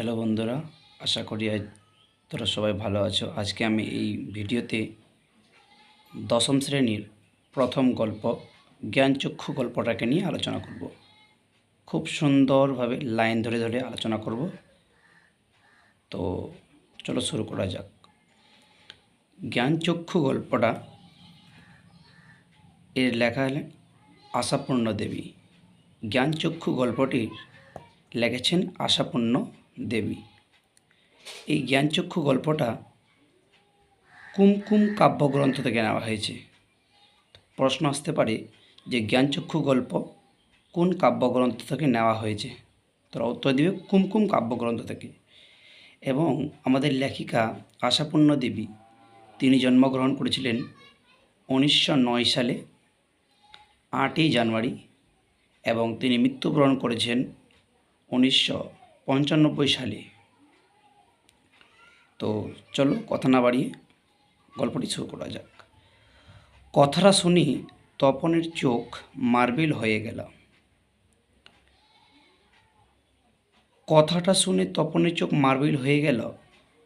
Hello বন্ধুরা, আশা করি আজ তোরা সবাই ভালো আছো। আজকে আমি এই ভিডিওতে দশম শ্রেণির প্রথম গল্প, জ্ঞানচক্ষু গল্পটাকে নিয়ে আলোচনা করব। খুব সুন্দরভাবে লাইন ধরে ধরে আলোচনা করব। তো চলো শুরু করা যাক। জ্ঞানচক্ষু গল্পটা, এর লেখা হলেন আশাপূর্ণ দেবী। জ্ঞানচক্ষু গল্পটির লিখেছেন আশাপূর্ণ দেবী। এই জ্ঞানচক্ষু গল্পটা কুমকুম কাব্যগ্রন্থ থেকে নেওয়া হয়েছে। প্রশ্ন আসতে পারে যে জ্ঞানচক্ষু গল্প কোন কাব্যগ্রন্থ থেকে নেওয়া হয়েছে? তোরা উত্তর দিবে কুমকুম কাব্যগ্রন্থ থেকে। এবং আমাদের লেখিকা আশাপূর্ণ দেবী, তিনি জন্মগ্রহণ করেছিলেন উনিশশো নয় সালে, আটই জানুয়ারি, এবং তিনি মৃত্যুবরণ করেছেন উনিশশো পঞ্চানব্বই সালে। তো চলো কথা না বাড়িয়ে গল্পটি শুরু করা যাক। কথাটা শুনি তপনের চোখ মার্বেল হয়ে গেল। কথাটা শুনে তপনের চোখ মার্বেল হয়ে গেল?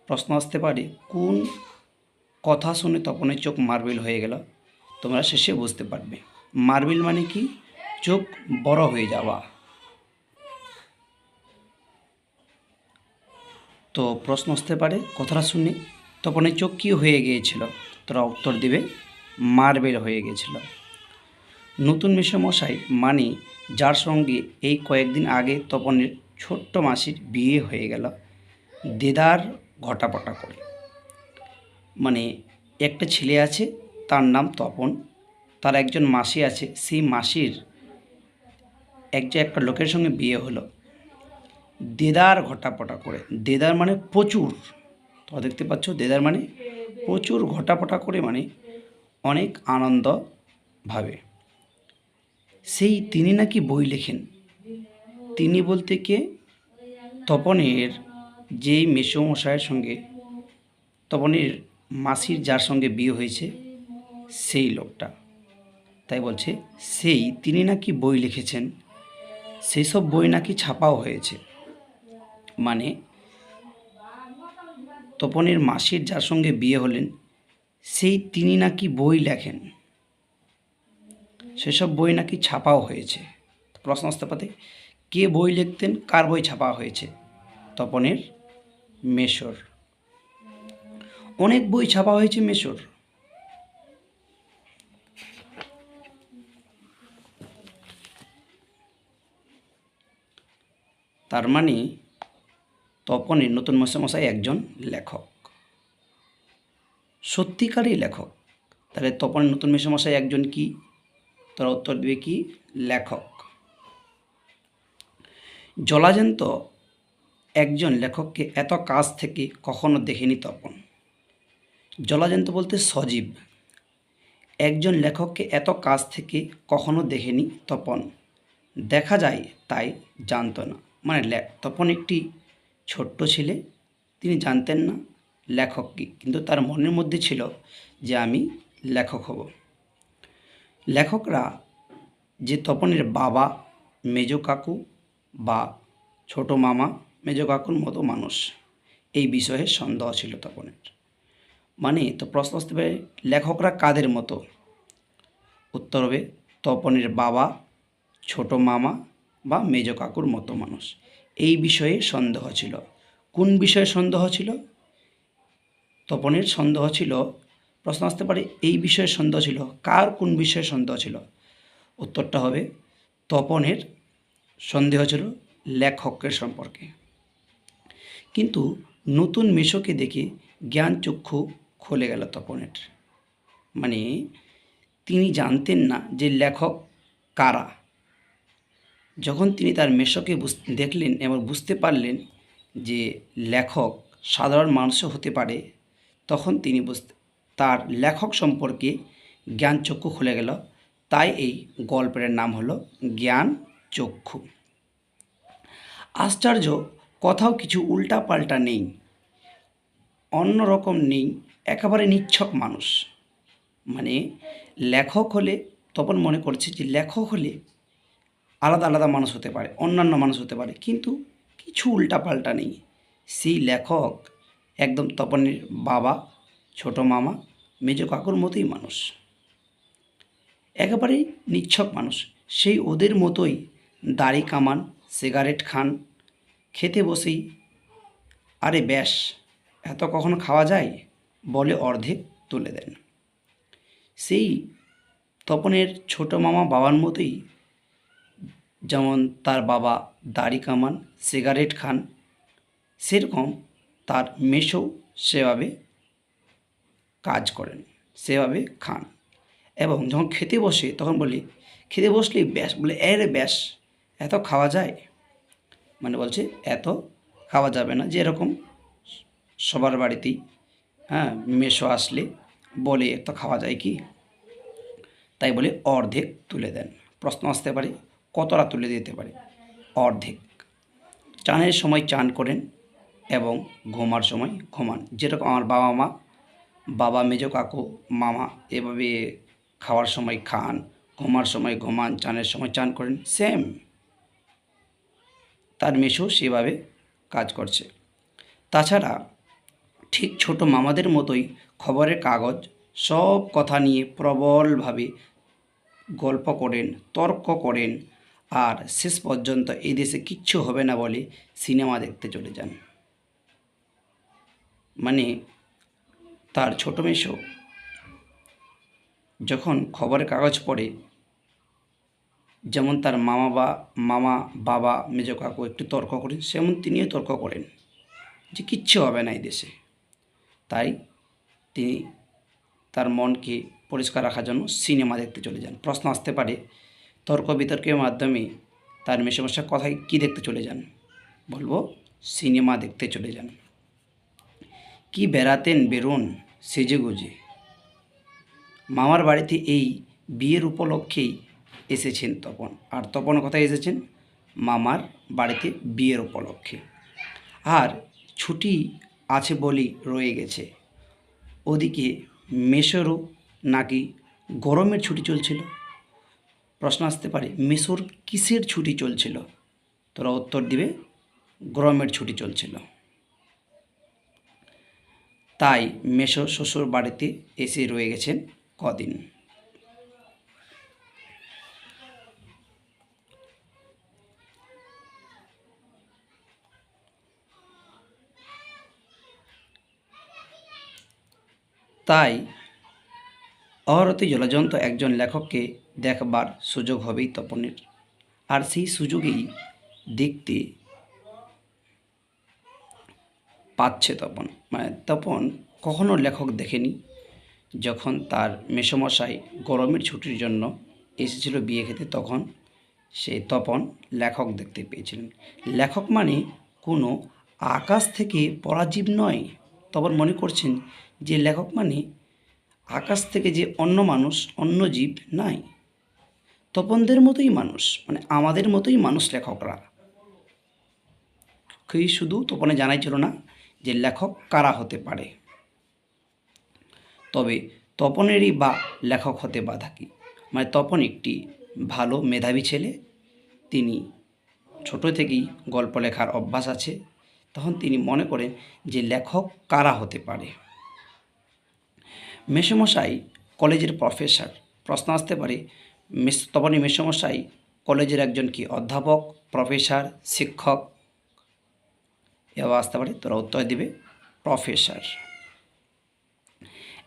প্রশ্ন আসতে পারে, কোন কথা শুনে তপনের চোখ মার্বেল হয়ে গেল? তোমরা শেষে বুঝতে পারবে। মার্বেল মানে কি? চোখ বড় হয়ে যাওয়া। তো প্রশ্ন আসতে পারে, কথাটা শুনে তপনের চোখ কী হয়ে গিয়েছিল। তোরা উত্তর দিবে, মার্বেল হয়ে গিয়েছিল। নতুন মেসমশাই মানে যার সঙ্গে এই কয়েকদিন আগে তপনের ছোট্ট মাসির বিয়ে হয়ে গেল, দেদার ঘটাপটা করে। মানে একটা ছেলে আছে, তার নাম তপন। তার একজন মাসি আছে, সেই মাসির একজন একটা লোকের সঙ্গে বিয়ে হলো। দেদার ঘটাপটা করে। দেদার মানে প্রচুর। তো দেখতে পাচ্ছ, দেদার মানে প্রচুর ঘটাপটা করে মানে অনেক আনন্দ ভাবে। সেই তিনি নাকি বই লেখেন। তিনি বলতে কে? তপনের যেই মেসমশাইয়ের সঙ্গে, তপনের মাসির যার সঙ্গে বিয়ে হয়েছে, সেই লোকটা। তাই বলছে, সেই তিনি নাকি বই লিখেছেন। সেই সব বই নাকি ছাপাও হয়েছে। মানে তপনের মাসির যার সঙ্গে বিয়ে হলেন, সেই তিনি নাকি বই লেখেন। সেসব বই নাকি ছাপাও হয়েছে। প্রশ্ন আসতে পারে, কে বই লিখতেন, কার বই ছাপা হয়েছে? তপনের মেশর। অনেক বই ছাপা হয়েছে মেশর। তার মানে তপনের নতুন মশাই একজন লেখক। সত্যিকারই লেখক। তাহলে তপনের নতুন মেসমশাই একজন কি? তারা উত্তর দেবে কি? লেখক। জলাজন্ত একজন লেখককে এত কাজ থেকে কখনো দেখেনি তপন। জলাজন্ত বলতে সজীব। একজন লেখককে এত কাজ থেকে কখনো দেখেনি তপন। দেখা যায় তাই জানতো না। মানে তপন একটি ছোট্ট ছেলে, তিনি জানতেন না লেখক কী, কিন্তু তার মনের মধ্যে ছিল যে আমি লেখক হব। লেখকরা যে তপনের বাবা, মেজ কাকু বা ছোট মামা, মেজ কাকুর মতো মানুষ, এই বিষয়ে সন্দেহ ছিল তপনের। মানে তো প্রশ্ন আসতে পারে, লেখকরা কাদের মতো? উত্তর হবে, তপনের বাবা, ছোট মামা বা মেজ কাকুর মতো মানুষ। এই বিষয়ে সন্দেহ ছিল। কোন বিষয়ে সন্দেহ ছিল? তপনের সন্দেহ ছিল। প্রশ্ন আসতে পারে, এই বিষয়ে সন্দেহ ছিল। কার কোন বিষয়ে সন্দেহ ছিল? উত্তরটা হবে, তপনের সন্দেহ ছিল লেখকের সম্পর্কে। কিন্তু নতুন মেশোকে দেখে জ্ঞান চক্ষু খুলে গেল তপনের। মানে তিনি জানতেন না যে লেখক কারা। যখন তিনি তার বুঝ- দেখলেন এবং বুঝতে পারলেন যে লেখক সাধারণ মানুষও হতে পারে, তখন তিনি বুঝতে, তার লেখক সম্পর্কে জ্ঞান চক্ষু খুলে গেল। তাই এই গল্পের নাম হলো জ্ঞান চক্ষু। আশ্চর্য, কোথাও কিছু উল্টা পাল্টা নেই অন্যরকম নেই, একেবারে নিচ্ছক মানুষ। মানে লেখক হলে তখন মনে করছে যে লেখক হলে আলাদা আলাদা মানুষ হতে পারে, অন্যান্য মানুষ হতে পারে, কিন্তু কিছু উল্টাপাল্টা নেই। সেই লেখক একদম তপনের বাবা, ছোট মামা, মেজ কাকুর মতোই মানুষ। একেবারেই নিচ্ছক মানুষ। সেই ওদের মতোই দাড়ি কামান, সিগারেট খান, খেতে বসেই। আরে ব্যাস, এত কখনো খাওয়া যায়? বলে অর্ধেক তুলে দেন। সেই তপনের ছোট মামা বাবার মতোই যেমন তার বাবা দাড়ি কামান, সিগারেট খান, সেরকম তার মেশো সেভাবে কাজ করেন, সেভাবে খান। এবং যখন খেতে বসে তখন বলি, খেতে বসলেই ব্যাস? বলে এরে ব্যাস, এত খাওয়া যায়? মানে বলছে, এত খাওয়া যাবে না। যে এরকম সবার বাড়িতেই হ্যাঁ মেশো আসলে বলে, এত খাওয়া যায় কি? তাই বলে, অর্ধেক তুলে দেন। প্রশ্ন আসতে পারে কতটা তুলে দিতে পারে? অর্ধেক। চানের সময় চান করেন এবং ঘুমার সময় ঘুমান। যেরকম আমার বাবা মা, বাবা, মেজো কাকু, মামা এভাবে খাওয়ার সময় খান, ঘুমার সময় ঘুমান, চানের সময় চান করেন সেম তার মেশো সেভাবে কাজ করছে। তাছাড়া ঠিক ছোট মামাদের মতোই খবরের কাগজ, সব কথা নিয়ে প্রবলভাবে গল্প করেন, তর্ক করেন আর শেষ পর্যন্ত এই দেশে কিচ্ছু হবে না বলে সিনেমা দেখতে চলে যান। মানে তার ছোট মেশো যখন খবরের কাগজ পড়ে, যেমন তার মামা বা মামা, বাবা, মেজ কাকু একটু তর্ক করেন, সেমন তিনিও তর্ক করেন যে কিচ্ছু হবে না এই দেশে তাই তিনি তার মনকে পরিষ্কার রাখার জন্য সিনেমা দেখতে চলে যান। প্রশ্ন আসতে পারে তর্ক বিতর্কের মাধ্যমে তার মেসমশার কথায় কী দেখতে চলে যান? বলব, সিনেমা দেখতে চলে যান। কি বেড়াতেন বেরোন সেজে গুজে। মামার বাড়িতে এই বিয়ের উপলক্ষেই এসেছেন তপন। আর তপন কথায় এসেছেন? মামার বাড়িতে বিয়ের উপলক্ষে। আর ছুটি আছে বলেই রয়ে গেছে। ওদিকে মেসোরও নাকি গরমের ছুটি চলছিল। প্রশ্ন আসতে পারে মেসোর কিসের ছুটি চলছিল? তোরা উত্তর দিবে, গরমের ছুটি চলছিল। তাই মেসো শ্বশুর বাড়িতে এসে রয়ে গেছেন কদিন। তাই অহরতি জলজন্ত একজন লেখককে দেখবার সুযোগ হবেই তপনের। আর সেই সুযোগেই দেখতে পাচ্ছে তপন। মানে তপন কখনো লেখক দেখেনি। যখন তার মেসমশাই গরমের ছুটির জন্য এসেছিল বিয়ে খেতে, তখন সে তপন লেখক দেখতে পেয়েছিলেন। লেখক মানে কোনো আকাশ থেকে পরাজীব নয়। তপন মনে করছেন যে লেখক মানে আকাশ থেকে যে অন্য মানুষ, অন্য জীব নাই। তপনদের মতোই মানুষ মানে আমাদের মতোই মানুষ লেখকরা। কেউই শুধু তপনে জানাই ছিল না যে লেখক কারা হতে পারে। তবে তপনেরই বা লেখক হতে বাধা কী? মানে তপন একটি ভালো মেধাবী ছেলে, তিনি ছোট থেকেই গল্প লেখার অভ্যাস আছে, তখন তিনি মনে করেন যে লেখক কারা হতে পারে। মেসমশাই কলেজের প্রফেসর। প্রশ্ন আসতে পারে, মেস তপনই মেসমশাই কলেজের একজন কি অধ্যাপক, প্রফেসর, শিক্ষক? এবার আসতে পারে, তোরা উত্তর দিবে, প্রফেসর।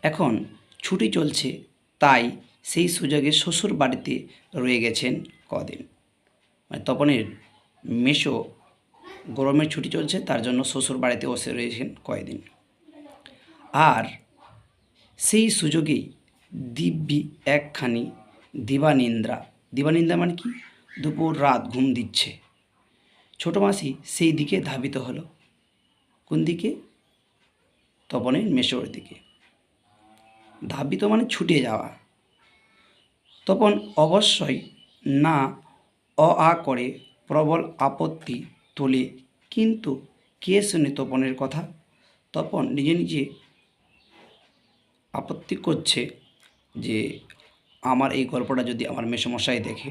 এখন ছুটি চলছে, তাই সেই সুযোগে শ্বশুর বাড়িতে রয়ে গেছেন কদিন। মানে তপনের মেশো গরমের ছুটি চলছে, তার জন্য শ্বশুর বাড়িতে বসে রয়েছেন কয়দিন আর সেই সুযোগেই দিব্যি একখানি দিবানিন্দ্রা। দিবানিন্দ্রা মানে কি? দুপুর রাত ঘুম দিচ্ছে। ছোটো মাসি সেই দিকে ধাবিত হলো। কোন দিকে? তপনের মেশোর দিকে। ধাবিত মানে ছুটে যাওয়া। তপন অবশ্যই না অ আ করে প্রবল আপত্তি তোলে, কিন্তু কে শুনে তপনের কথা? তপন নিজে নিজে আপত্তি করছে যে আমার এই গল্পটা যদি আমার মেসমশাই দেখে।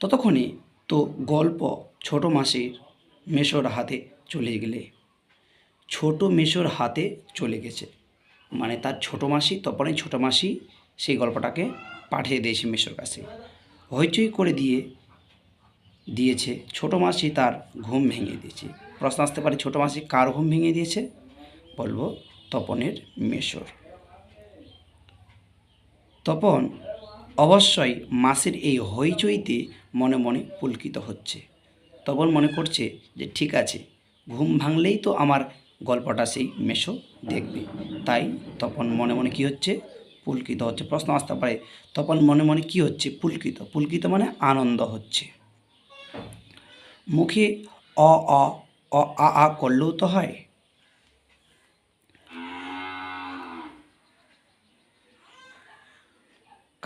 ততক্ষণে তো গল্প ছোট মাসির মেশোর হাতে চলে গেলে। ছোট মেশোর হাতে চলে গেছে। মানে তার ছোট মাসি তপনই ছোট মাসি সেই গল্পটাকে পাঠিয়ে দিয়েছে মেশোর কাছে। হইচই করে দিয়ে দিয়েছে। ছোট মাসি তার ঘুম ভেঙে দিয়েছে। প্রশ্ন আসতে পারে, ছোট মাসি কার ঘুম ভেঙে দিয়েছে? বলব তপনের মেশোর। তপন অবশ্যই মাসির এই হইচইতে মনে মনে পুলকিত হচ্ছে। তপন মনে করছে যে, ঠিক আছে, ঘুম ভাঙলেই তো আমার গল্পটা সেই মেশো দেখবে। তাই তপন মনে মনে কি হচ্ছে? পুলকিত হচ্ছে, প্রশ্ন আসতে পারে। তপন মনে মনে কি হচ্ছে? পুলকিত। পুলকিত মানে আনন্দ হচ্ছে। মুখে অ অ, আ আ করলেও তো হয়।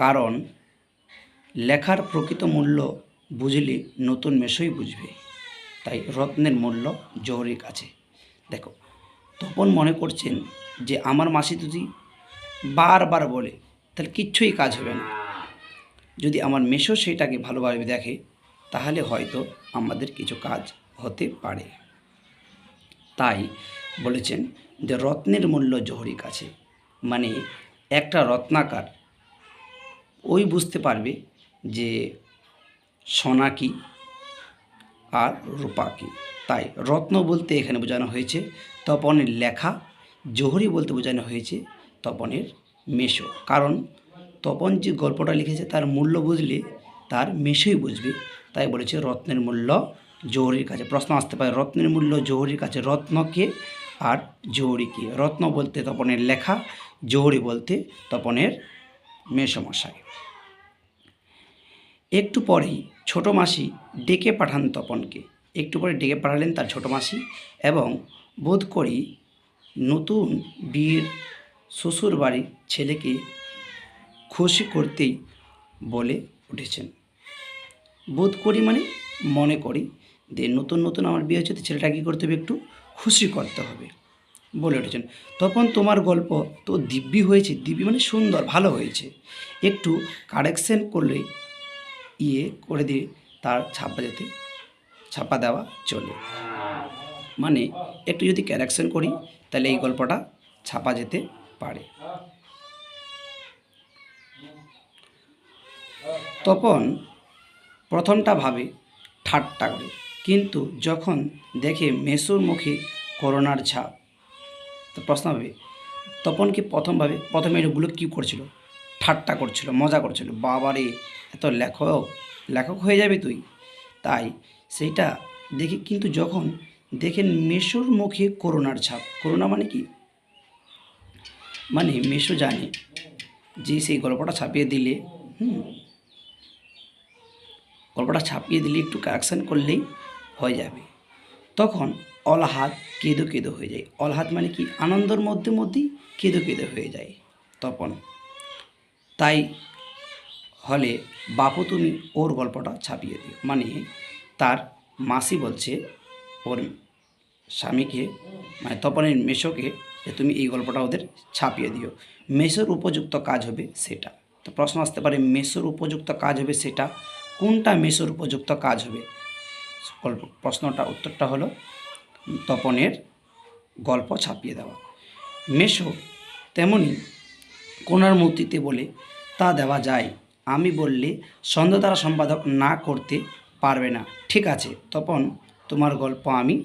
কারণ লেখার প্রকৃত মূল্য বুঝলে নতুন মেশোই বুঝবে। তাই রত্নের মূল্য জহরির কাছে। দেখো, তপন মনে করছেন যে, আমার মাসি যদি বারবার বলে, তাহলে কিচ্ছুই কাজ হবে না। যদি আমার মেশো সেটাকে ভালোভাবে দেখে, তাহলে হয়তো আমাদের কিছু কাজ হতে পারে। তাই বলেছেন যে, রত্নের মূল্য জহরির কাছে। মানে একটা রত্নাকার ওই বুঝতে পারবে যে সোনা কি আর রূপা কি। তাই রত্ন বলতে এখানে বোঝানো হয়েছে, তপনের লেখা, জহরি বলতে বোঝানো হয়েছে তপনের মেশো কারণ তপন যে গল্পটা লিখেছে তার মূল্য বুঝলে তার মেশোই বুঝবে। তাই বলেছে রত্নের মূল্য জহরির কাছে। প্রশ্ন আসতে পারে, রত্নের মূল্য জহরির কাছে রত্নকে আর জহরিকে রত্ন বলতে তপনের লেখা, জহরি বলতে তপনের মেসমশাই। একটু পরেই ছোট মাসি ডেকে পাঠান তপনকে। একটু পরে ডেকে পাঠালেন তার ছোট মাসি এবং বোধ করি নতুন বিয়ের শ্বশুর বাড়ির ছেলেকে খুশি করতেই বলে উঠেছেন। বোধ করি মানে মনে করি যে নতুন নতুন আমার বিয়ে হচ্ছে তো ছেলেটা কী করতে হবে একটু খুশি করতে হবে। বলে উঠেছেন। তখন তোমার গল্প তো দিব্যি হয়েছে, দিব্যি মানে সুন্দর, ভালো হয়েছে। একটু কারেকশন করলে ইয়ে করে দিয়ে তার ছাপা যেতে, ছাপা দেওয়া চলে। মানে একটু যদি ক্যারেকশন করি, তাহলে এই গল্পটা ছাপা যেতে পারে। তখন প্রথমটা ভাবে ঠাট্টা করে। কিন্তু যখন দেখে মেসুর মুখে করোনার ছাপ তো প্রশ্ন হবে, তপন কি প্রথমভাবে, প্রথমে এগুলো কী করছিল? ঠাট্টা করছিল, মজা করছিল। বাবারে, এত লেখক লেখক হয়ে যাবে তুই। তাই সেইটা দেখে কিন্তু যখন দেখেন মেশোর মুখে করোনার ছাপ। করোনা মানে কি? মানে মেশো জানে যে সেই গল্পটা ছাপিয়ে দিলে, হুম, গল্পটা ছাপিয়ে দিলে একটু কারেকশান করলেই হয়ে যাবে। তখন অলহাত কেঁদো কেঁদো হয়ে যায়। অলহাত মানে কি? আনন্দর মধ্যে মধ্যেই কেঁদো কেঁদো হয়ে যায় তপন। তাই হলে বাপু তুমি ওর গল্পটা ছাপিয়ে দিও। মানে তার মাসি বলছে ওর স্বামীকে মানে তপনের মেশোকে যে তুমি এই গল্পটা ওদের ছাপিয়ে দিও। মেশোর উপযুক্ত কাজ হবে সেটা। তো প্রশ্ন আসতে পারে মেশোর উপযুক্ত কাজ হবে সেটা? কোনটা মেশোর উপযুক্ত কাজ হবে? প্রশ্নটা, উত্তরটা হলো তপনের গল্প ছাপিয়ে দেওয়া। মেশো তেমনি কোনার মূর্তিতে বলে, তা দেওয়া যায়। আমি বললে সন্ধ্যাতারা সম্পাদক না করতে পারবে না। ঠিক আছে, তপন, তোমার গল্প আমি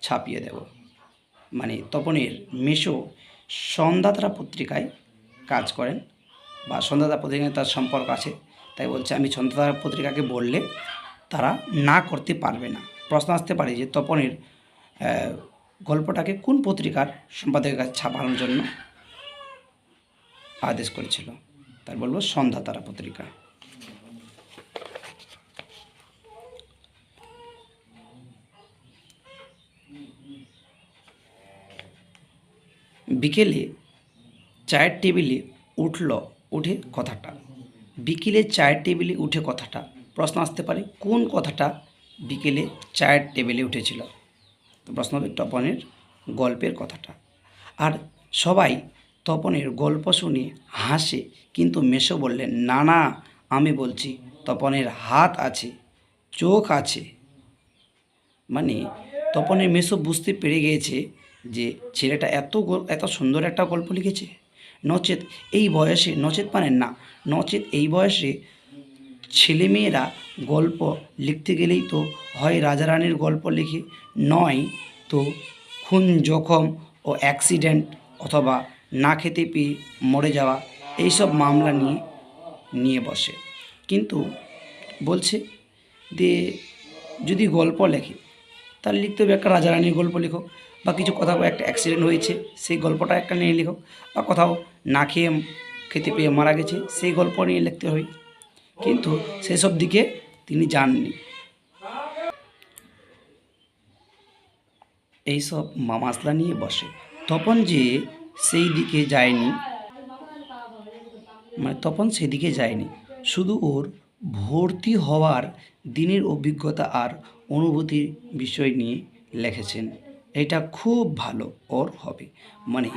ছাপিয়ে দেব। মানে তপনের মেশো সন্ধ্যাতারা পত্রিকায় কাজ করেন বা সন্ধ্যাতারা পত্রিকায় তার সম্পর্ক আছে। তাই বলছে, আমি সন্ধ্যাতারা পত্রিকাকে বললে তারা না করতে পারবে না। প্রশ্ন আসতে পারে যে তপনের গল্পটাকে কোন পত্রিকার সম্পাদকের কাছে ছাপানোর জন্য আদেশ করেছিল? তার বলব সন্ধ্যা তারা পত্রিকা। বিকেলে চায়ের টেবিলে উঠল, উঠে কথাটা। বিকেলে চায়ের টেবিলে উঠে কথাটা। প্রশ্ন আসতে পারে, কোন কথাটা বিকেলে চায়ের টেবিলে উঠেছিল? প্রশ্ন হবে তপনের গল্পের কথাটা। আর সবাই তপনের গল্প শুনে হাসে, কিন্তু মেশো বললেন না না, আমি বলছি, তপনের হাত আছে, চোখ আছে। মানে তপনের মেসো বুঝতে পেরে গিয়েছে যে ছেলেটা এত এত সুন্দর একটা গল্প লিখেছে। নচেত এই বয়সে, নচেত মানে না, নচেত এই বয়সে ছেলেমেয়েরা গল্প লিখতে গেলেই তো হয় রাজারানীর গল্প লিখে, নয় তো খুন, জখম ও অ্যাক্সিডেন্ট অথবা না খেতে পেয়ে মরে যাওয়া এইসব মামলা নিয়ে নিয়ে বসে। কিন্তু বলছে যে যদি গল্প লেখে, তাহলে লিখতে হবে একটা রাজারানীর গল্প লেখো বা কিছু কোথাও একটা অ্যাক্সিডেন্ট হয়েছে, সেই গল্পটা একটা নিয়ে লেখো বা কোথাও না খেয়ে, খেতে পেয়ে মারা গেছে, সেই গল্প নিয়ে লিখতে হবে। কিন্তু সেসব দিকে তিনি যাননি। এইসব মামাসলা নিয়ে বসে। তপন যে সেই দিকে যায়নি মানে তপন সেদিকে যায়নি। শুধু ওর ভর্তি হওয়ার দিনের অভিজ্ঞতা আর অনুভূতির বিষয় নিয়ে লিখেছেন। এটা খুব ভালো ওর হবে মানে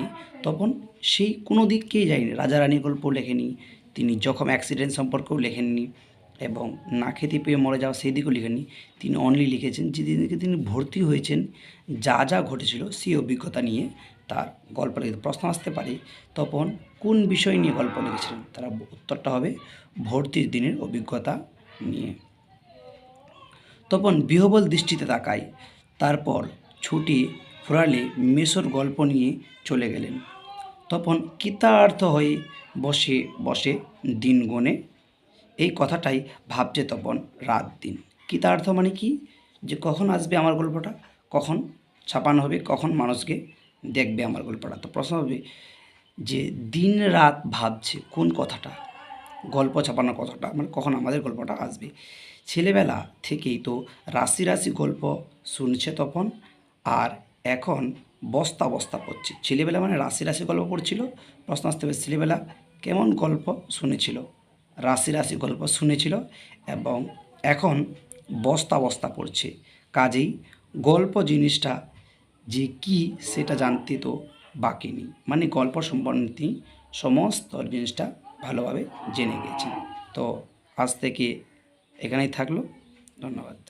তপন সেই কোনো দিককেই যায়নি। রাজা রানী গল্প লেখেনি তিনি যখন অ্যাক্সিডেন্ট সম্পর্কেও লেখেননি এবং না খেতে পেয়ে মরে যাওয়া সেই দিকেও লিখেননি, তিনি অনলি লিখেছেন যেদিনকে তিনি ভর্তি হয়েছেন, যা যা ঘটেছিল সেই অভিজ্ঞতা নিয়ে তার গল্প লিখে প্রশ্ন আসতে পারে, তপন কোন বিষয় নিয়ে গল্প লিখেছিলেন? তারা উত্তরটা হবে ভর্তির দিনের অভিজ্ঞতা নিয়ে। তপন বিহবল দৃষ্টিতে তাকায়, তারপর ছুটি ফুরালে মেসোর গল্প নিয়ে চলে গেলেন। তপন কৃতার্থ হয়ে বসে বসে দিন গনে এই কথাটাই ভাবছে তপন রাত দিন। কৃতার্থ মানে কি? যে কখন আসবে আমার গল্পটা? কখন ছাপানো হবে? কখন মানুষকে দেখবে আমার গল্পটা? তো প্রশ্ন হবে যে দিন রাত ভাবছে কোন কথাটা? গল্প ছাপানোর কথাটা? মানে কখন আমাদের গল্পটা আসবে? ছেলেবেলা থেকেই তো রাশি রাশি গল্প শুনছে তপন, আর এখন বস্তা বস্তা পড়ছে। ছেলেবেলা মানে রাশি রাশি গল্প পড়ছিল, প্রশ্ন আসতে হবে, ছেলেবেলা কেমন গল্প শুনেছিল? রাশি রাশি গল্প শুনেছিল এবং এখন বস্তা বস্তা পড়ছে। কাজেই গল্প জিনিসটা যে কি সেটা জানতে তো বাকি নেই। মানে গল্প সম্বন্ধে সমস্ত জিনিসটা ভালোভাবে জেনে গেছেন তো আজ থেকে এখানেই থাকল। ধন্যবাদ।